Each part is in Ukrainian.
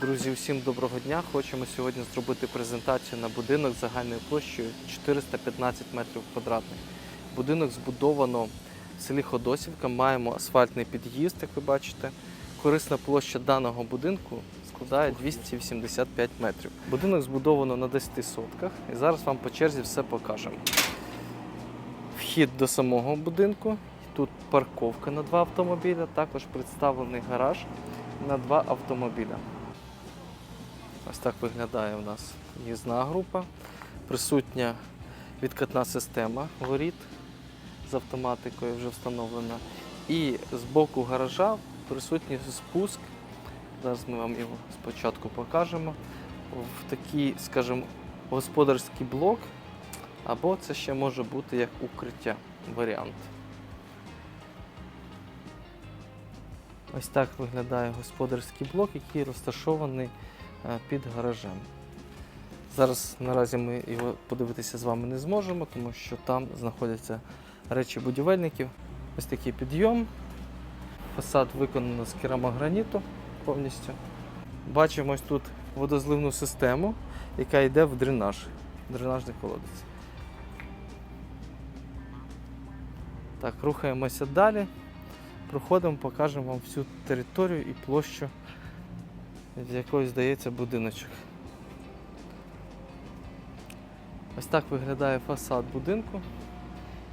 Друзі, всім доброго дня! Хочемо сьогодні зробити презентацію на будинок загальною площею 415 метрів квадратних. Будинок збудовано в селі Ходосівка. Маємо асфальтний під'їзд, як ви бачите. Корисна площа даного будинку складає 285 метрів. Будинок збудовано на 10 сотках і зараз вам по черзі все покажемо. Вхід до самого будинку. Тут парковка на два автомобіля, також представлений гараж на два автомобіля. Ось так виглядає у нас їзна група. Присутня відкатна система воріт з автоматикою вже встановлена. І з боку гаража присутній спуск. Зараз ми вам його спочатку покажемо. В такий, скажімо, господарський блок, або це ще може бути як укриття варіант. Ось так виглядає господарський блок, який розташований під гаражем. Зараз наразі ми його подивитися з вами не зможемо, тому що там знаходяться речі будівельників. Ось такий підйом. Фасад виконано з керамограніту повністю. Бачимо ось тут водозливну систему, яка йде в дренаж, дренажний колодець. Так, рухаємося далі. Проходимо, покажемо вам всю територію і площу, з якої здається будиночок. Ось так виглядає фасад будинку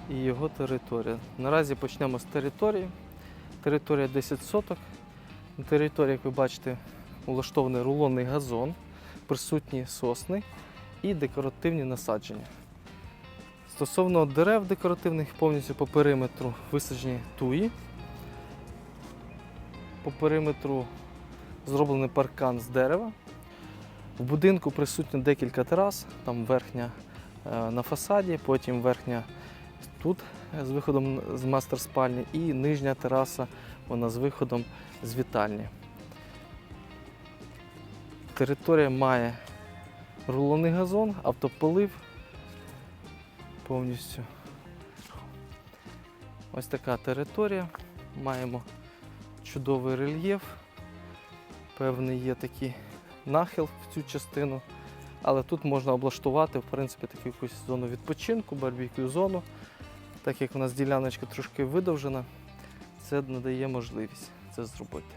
і його територія. Наразі почнемо з території. Територія 10 соток. На території, як ви бачите, улаштований рулонний газон, присутні сосни і декоративні насадження. Стосовно дерев декоративних, повністю по периметру висаджені туї. По периметру зроблений паркан з дерева. В будинку присутньо декілька терас, там верхня е, на фасаді, потім верхня тут е, з виходом з мастер спальні і нижня тераса вона з виходом з вітальні. Територія має рулонний газон, автополив повністю. Ось така територія. Маємо чудовий рельєф. Певний є такий нахил в цю частину. Але тут можна облаштувати в принципі таку якусь зону відпочинку, барбекю зону. Так як у нас діляночка трошки видовжена, це надає можливість це зробити.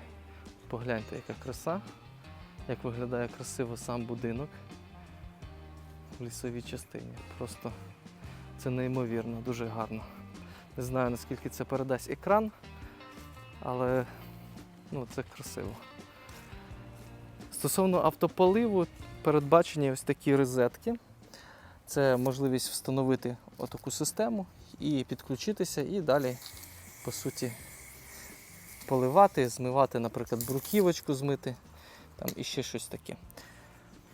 Погляньте, яка краса, як виглядає красиво сам будинок в лісовій частині. Просто це неймовірно, дуже гарно. Не знаю наскільки це передасть екран, але ну, це красиво. Стосовно автополиву, передбачені ось такі розетки. Це можливість встановити отаку систему і підключитися, і далі, по суті, поливати, змивати, наприклад, бруківочку змити, там і ще щось таке.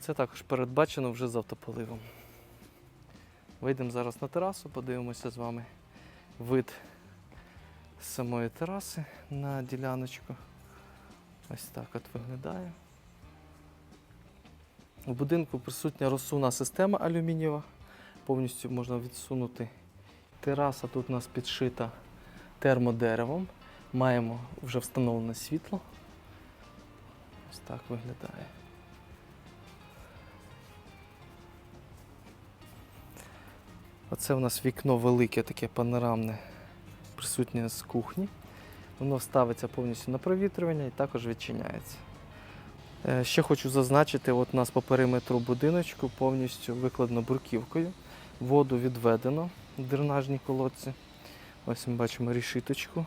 Це також передбачено вже з автополивом. Вийдемо зараз на терасу, подивимося з вами вид самої тераси на діляночку. Ось так от виглядає. У будинку присутня розсувна система алюмінієва. Повністю можна відсунути. Тераса тут у нас підшита термодеревом. Маємо вже встановлене світло. Ось так виглядає. Оце у нас вікно велике, таке панорамне, присутнє з кухні. Воно ставиться повністю на провітрювання і також відчиняється. Е, Ще хочу зазначити, от у нас по периметру будиночку повністю викладено бруківкою. Воду відведено в дренажні колодці. Ось ми бачимо рішиточку.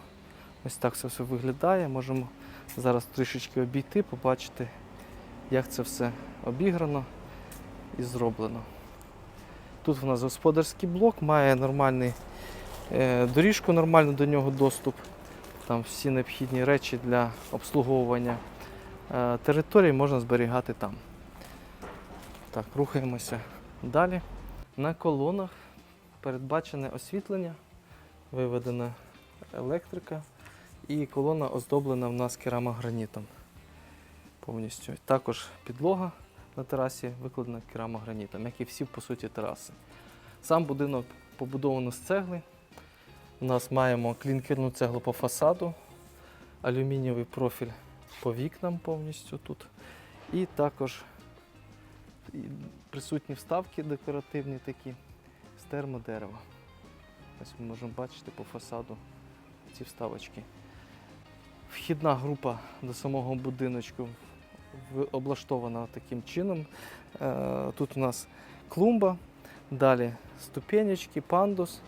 Ось так це все виглядає. Можемо зараз трішечки обійти, побачити, як це все обіграно і зроблено. Тут у нас господарський блок, має нормальний е, доріжку, нормально до нього доступ. Там всі необхідні речі для обслуговування е, території можна зберігати там. Так, рухаємося далі. На колонах передбачене освітлення, виведена електрика і колона оздоблена в нас керамогранітом. Повністю. Також підлога на терасі викладена керамогранітом, як і всі по суті тераси. Сам будинок побудовано з цегли. У нас маємо клінкерну цеглу по фасаду, алюмінієвий профіль по вікнам повністю тут. І також присутні вставки декоративні такі з термодерева. Ось ми можемо бачити по фасаду ці вставочки. Вхідна група до самого будиночку облаштована таким чином. Е, Тут у нас клумба, далі ступенечки, пандус.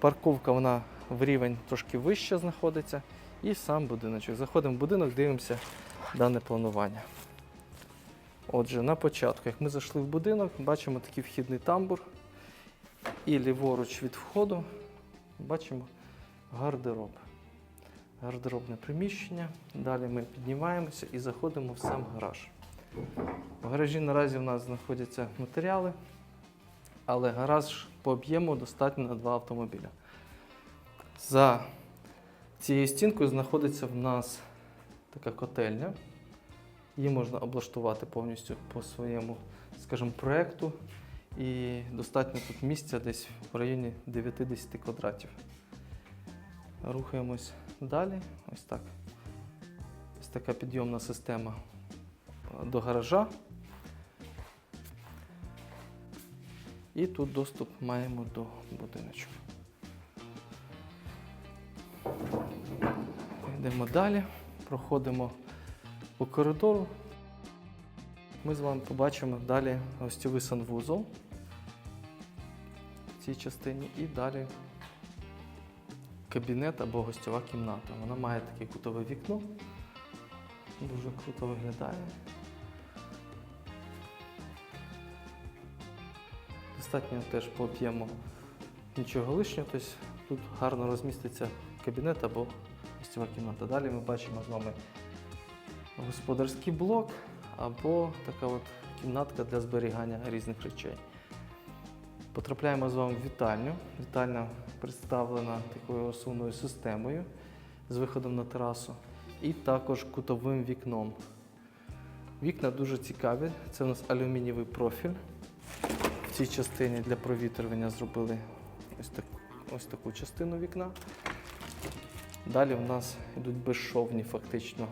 Парковка вона в рівень трошки вище знаходиться. І сам будиночок. Заходимо в будинок, дивимося дане планування. Отже, на початку, як ми зайшли в будинок, бачимо такий вхідний тамбур. І ліворуч від входу бачимо гардероб. Гардеробне приміщення. Далі ми піднімаємося і заходимо в сам гараж. В гаражі наразі в нас знаходяться матеріали, але гараж по об'єму достатньо на два автомобіля. За цією стінкою знаходиться в нас така котельня. Її можна облаштувати повністю по своєму, скажімо, проєкту. І достатньо тут місця десь в районі 9-10 квадратів. Рухаємось далі. Ось так. Ось така підйомна система до гаража. І тут доступ маємо до будиночку. Йдемо далі, проходимо по коридору. Ми з вами побачимо далі гостьовий санвузол в цій частині і далі кабінет або гостьова кімната. Вона має таке кутове вікно. Дуже круто виглядає. Достатньо теж по нічого лишнього, тобто тут гарно розміститься кабінет або гостьова кімната. Далі ми бачимо з вами господарський блок або така от кімнатка для зберігання різних речей. Потрапляємо з вами в вітальню. Вітальня представлена такою осувною системою з виходом на терасу і також кутовим вікном. Вікна дуже цікаві. Це у нас алюмінієвий профіль. В цій частині для провітрювання зробили ось, так, ось таку частину вікна. Далі в нас йдуть безшовні фактично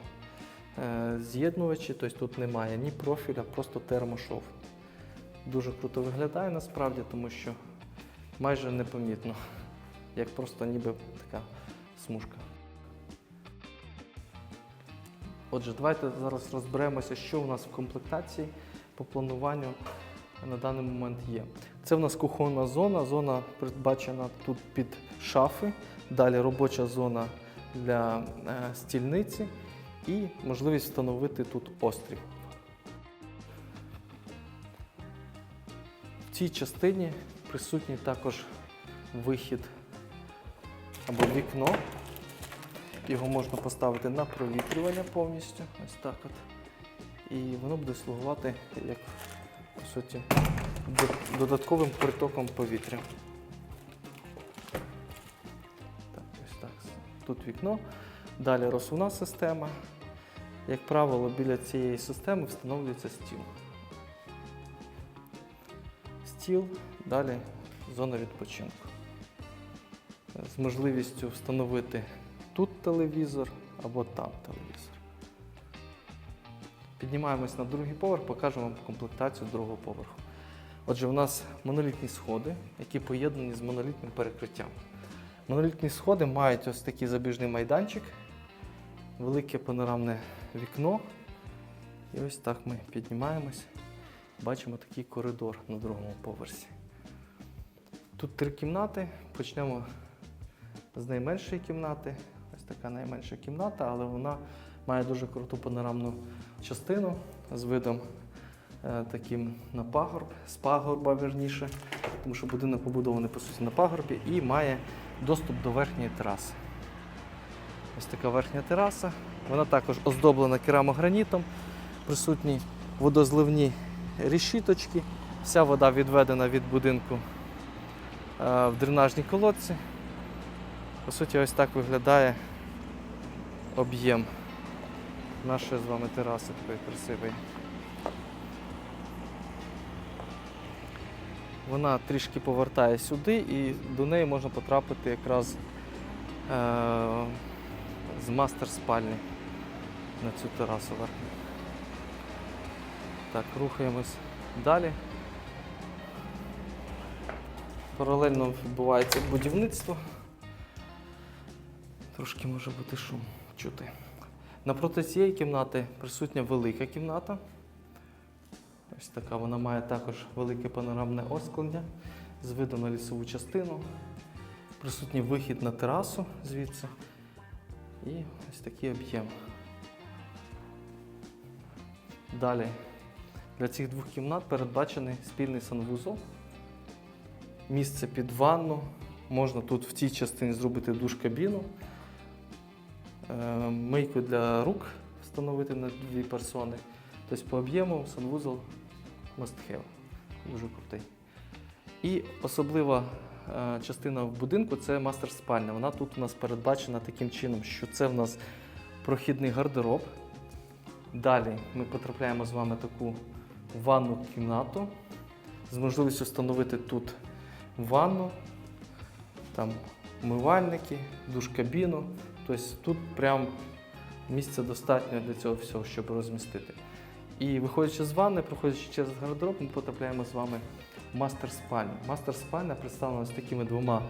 е, з'єднувачі, тобто тут немає ні профіля, просто термошов. Дуже круто виглядає насправді, тому що майже непомітно, як просто ніби така смужка. Отже, давайте зараз розберемося, що у нас в комплектації по плануванню на даний момент є. Це в нас кухонна зона. Зона передбачена тут під шафи, далі робоча зона для е, стільниці і можливість встановити тут острів. В цій частині присутній також вихід або вікно. Його можна поставити на провітрювання повністю. Ось так от. І воно буде слугувати як по суті, додатковим притоком повітря. Тут вікно. Далі розсувна система. Як правило, біля цієї системи встановлюється стіл. Стіл, далі зона відпочинку. З можливістю встановити тут телевізор або там телевізор. Піднімаємось на другий поверх, покажемо вам комплектацію другого поверху. Отже, у нас монолітні сходи, які поєднані з монолітним перекриттям. Монолітні сходи мають ось такий забіжний майданчик, велике панорамне вікно. І ось так ми піднімаємось. Бачимо такий коридор на другому поверсі. Тут три кімнати. Почнемо з найменшої кімнати. Ось така найменша кімната, але вона має дуже круту панорамну частину з видом е, таким на пагорб, з пагорба верніше, тому що будинок побудований по суті на пагорбі і має доступ до верхньої тераси. Ось така верхня тераса. Вона також оздоблена керамогранітом, присутні водозливні решіточки. Вся вода відведена від будинку е, в дренажній колодці. По суті, ось так виглядає об'єм нашої з вами тераси такої красивої. Вона трішки повертає сюди і до неї можна потрапити якраз е- з мастер спальні на цю терасу верхню. Так, рухаємось далі. Паралельно відбувається будівництво. Трошки може бути шум чути. Напроти цієї кімнати присутня велика кімната. Ось така вона має також велике панорамне осклення з видом на лісову частину. Присутній вихід на терасу звідси. І ось такий об'єм. Далі для цих двох кімнат передбачений спільний санвузол. Місце під ванну. Можна тут в цій частині зробити душ-кабіну. Е, Мийку для рук встановити на дві персони. Тобто по об'єму санвузол must have. Дуже крутий. І особлива е, частина в будинку це мастер спальня. Вона тут у нас передбачена таким чином, що це в нас прохідний гардероб. Далі ми потрапляємо з вами таку ванну кімнату з можливістю встановити тут ванну, там умивальники, душ-кабіну. Тобто тут прям місця достатньо для цього всього, щоб розмістити. І виходячи з ванни, проходячи через гардероб, ми потрапляємо з вами в мастер спальню. Мастер спальня представлена з такими двома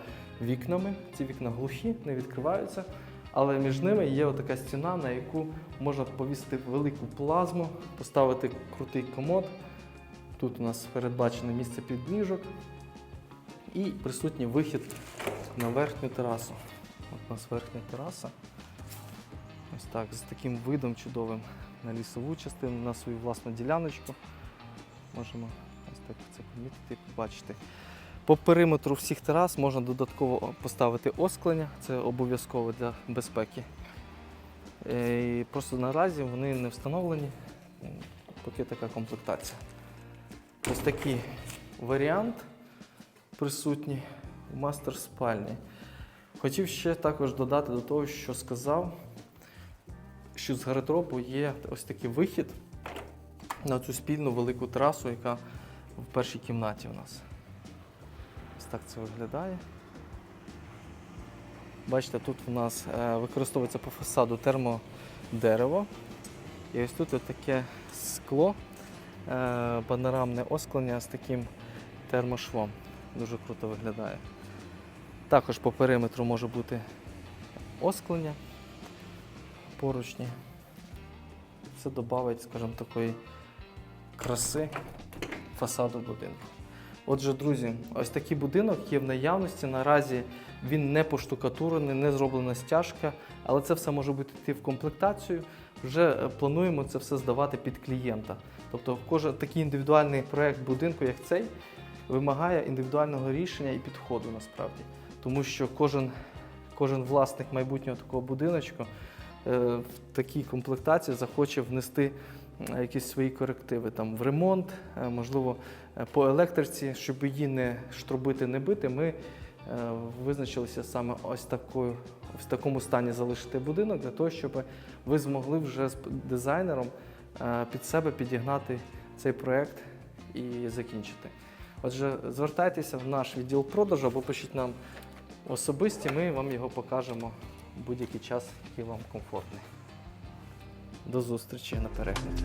вікнами. Ці вікна глухі, не відкриваються, але між ними є отака стіна, на яку можна повісити велику плазму, поставити крутий комод. Тут у нас передбачене місце під ліжок і присутній вихід на верхню терасу. От у нас верхня тераса. Ось так, з таким видом чудовим на лісову частину, на свою власну діляночку. Можемо ось так це помітити і побачити. По периметру всіх терас можна додатково поставити осклення, це обов'язково для безпеки. Е, І просто наразі вони не встановлені, поки така комплектація. Ось такий варіант присутній у мастер спальні. Хотів ще також додати до того, що сказав, що з гардеробу є ось такий вихід на цю спільну велику терасу, яка в першій кімнаті у нас. Ось так це виглядає. Бачите, тут у нас е, використовується по фасаду термодерево. І ось тут таке скло, е, панорамне осклення з таким термошвом. Дуже круто виглядає. Також по периметру може бути осклення поручні. Це додавить, скажімо, такої краси фасаду будинку. Отже, друзі, ось такий будинок є в наявності. Наразі він не поштукатурений, не зроблена стяжка, але це все може бути йти в комплектацію. Вже е, плануємо це все здавати під клієнта. Тобто, кожен такий індивідуальний проект будинку, як цей, вимагає індивідуального рішення і підходу насправді. Тому що кожен, кожен власник майбутнього такого будиночку в такій комплектації захоче внести е, якісь свої корективи там, в ремонт, е, можливо, е, по електриці, щоб її не штробити, не бити, ми е, визначилися саме ось такою, в такому стані залишити будинок, для того, щоб ви змогли вже з дизайнером е, під себе підігнати цей проект і закінчити. Отже, звертайтеся в наш відділ продажу або пишіть нам особисті, ми вам його покажемо будь-який час, який вам комфортний. До зустрічі на перегляді.